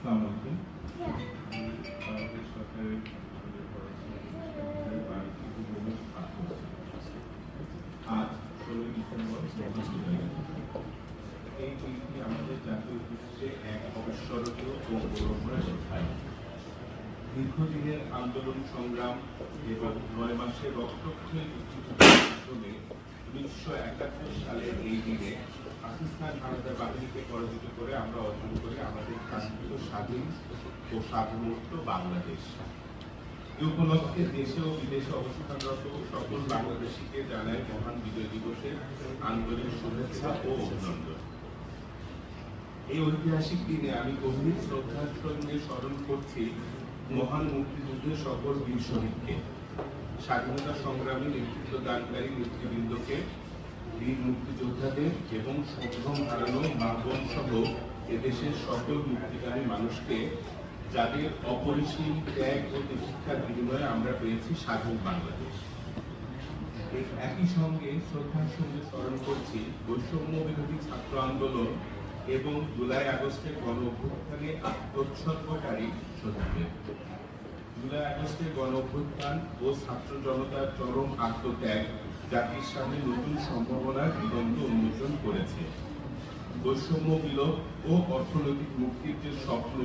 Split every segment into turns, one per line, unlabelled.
আসসালামু আত্মস্থ। আজ ষোলোই ডিসেম্বর এই দিনটি আমাদের জাতীয় ইতিহাসে এক অবিস্মরণীয় ও গৌরবময় অধ্যায় দীর্ঘদিনের আন্দোলন, সংগ্রাম এবং নয় মাসের রক্তক্ষয়ী মাধ্যমে উনিশশো একাত্তর সালের এই দিনে পাকিস্তান হানাদার বাহিনীকে পরাজিত করে আমরা অর্জন করি আমাদের কাঙ্ক্ষিত স্বাধীন ও সার্বভৌমত্ব বাংলাদেশ। এই উপলক্ষে দেশে ও বিদেশে অবস্থানরত সকল বাংলাদেশিকে জানায় মহান বিজয় দিবসের আন্তরিক শুভেচ্ছা ও অভিনন্দন। এই ঐতিহাসিক দিনে আমি গভীর শ্রদ্ধার সঙ্গে স্মরণ করছি মহান মুক্তিযুদ্ধের সকল বীর শহীদকে, স্বাধীনতা সংগ্রামে নেতৃত্ব দানকারী নেতৃবৃন্দকে, বীর মুক্তিযোদ্ধাদের এবং সম্ভ্রম হারানো মা বোন সহ এদেশের সকল মুক্তিকামী মানুষকে যাদের অপরিসীম ত্যাগ ও শিক্ষার বিনিময়ে আমরা পেয়েছি স্বাধীন বাংলাদেশ। একই সঙ্গে শ্রদ্ধার সঙ্গে স্মরণ করছি বৈষম্য বিরোধী ছাত্র আন্দোলন এবং জুলাই আগস্টের গণ অভ্যুত্থানে আত্মোৎসর্গকারী শহীদদের জুলাই আগস্টের গণ অভ্যুত্থান ও ছাত্র জনতার চরম আত্মত্যাগ জাতির সামনে নতুন সম্ভাবনার দিগন্ত উন্মোচন করেছে। বৈষম্য বিলোপ ও অর্থনৈতিক মুক্তির যে স্বপ্ন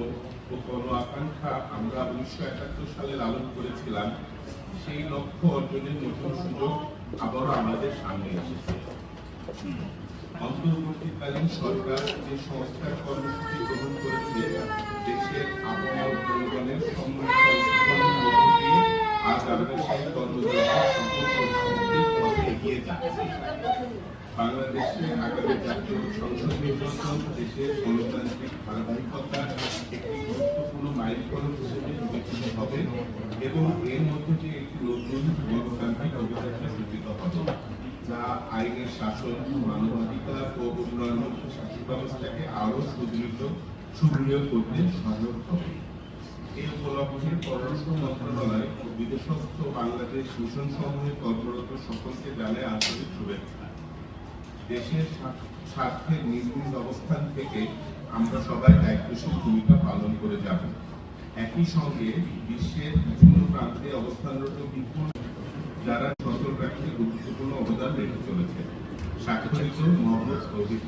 ও গণ আকাঙ্ক্ষা আমরা উনিশশো একাত্তর সালে লালন করেছিলাম, সেই লক্ষ্য অর্জনের নতুন সুযোগ আবারও আমাদের সামনে এসেছে। অন্তর্বর্তীকালীন সরকার যে সংস্কার কর্মসূচি গ্রহণ করেছে। দেশের আবহাওয়া জনগণের সম্মিলিত আজ বাংলাদেশে আগামী জাতীয় সংসদ নির্বাচন দেশের গণতান্ত্রিক ধারাবাহিকতা একটি গুরুত্বপূর্ণ মাইলফলক হিসেবে বিবেচিত হবে এবং এর মধ্যে দিয়ে একটি নতুন গণতান্ত্রিক অভিযাত্রা সূচিত হবে, যা আইনের শাসন, মানবাধিকার ও উন্নয়নমুখী শাসন ব্যবস্থাকে আরও সুদৃঢ় সুদৃঢ় করতে সহায়ক হবে। এই উপলক্ষে পররাষ্ট্র মন্ত্রণালয় ও বিদেশস্থ বাংলাদেশ মিশন সমূহে কর্মরত সকলকে জানায় আন্তরিক শুভেচ্ছা। দেশের স্বার্থ- স্বার্থের নিজ নিজ অবস্থান থেকে আমরা সবাই দায়িত্বশীল ভূমিকা পালন করে যাব। একই সঙ্গে বিশ্বের বিভিন্ন প্রান্তে অবস্থানরত বিপুল যারা সচল রাখতে গুরুত্বপূর্ণ অবদান রেখে চলেছে স্বাক্ষরিত মোহাম্মদ তৌহিদ